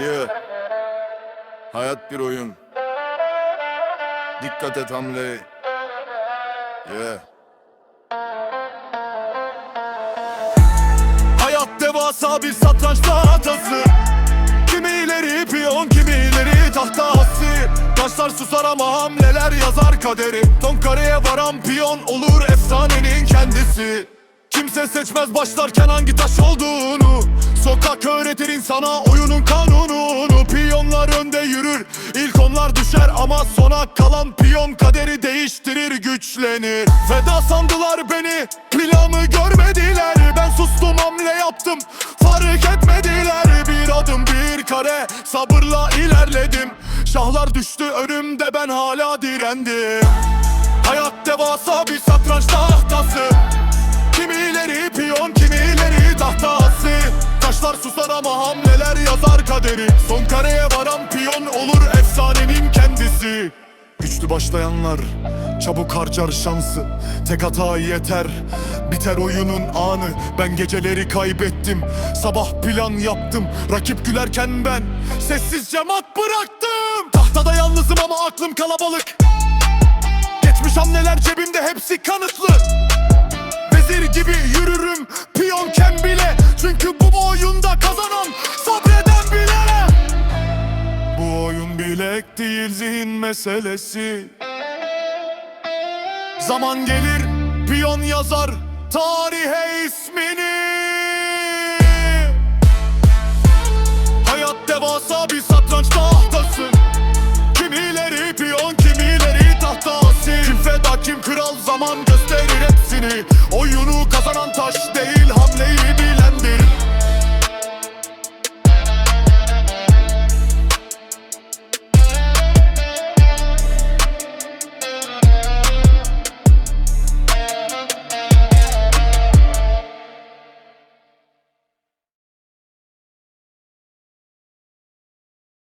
Yeah. Hayat bir oyun. Dikkat et hamle. Yeah. Hayat devasa bir satranç tahtası Kimileri piyon kimileri tahtası Taşlar susar ama hamleler yazar kaderi Ton kareye varan piyon olur efsanenin kendisi Kimse seçmez başlarken hangi taş olduğunu Sokak öğretir insana oyunun kanununu. Piyonlar önde yürür. İlk onlar düşer ama sona kalan piyon kaderi değiştirir güçlenir. Feda sandılar beni planı görmediler. Ben sustum hamle yaptım fark etmediler. Bir adım bir kare sabırla ilerledim. Şahlar düştü önümde ben hala direndim. Hayat devasa bir satranç tahtası ama hamleler yazar kaderi. Son kareye varan piyon olur efsanenin kendisi. Güçlü başlayanlar çabuk harcar şansı. Tek hata yeter biter oyunun anı. Ben geceleri kaybettim sabah plan yaptım. Rakip gülerken ben sessizce mat bıraktım. Tahtada yalnızım ama aklım kalabalık. Geçmiş hamleler cebimde hepsi kanıtlı. Vezir gibi yürürüm bilek değil zihin meselesi. Zaman gelir piyon yazar tarihe ismini. Hayat devasa bir satranç tahtası. Kimileri piyon kimileri tahtası. Kim feda kim kral zaman gösterir hepsini. Oyunu kazanan taş değil hamleyi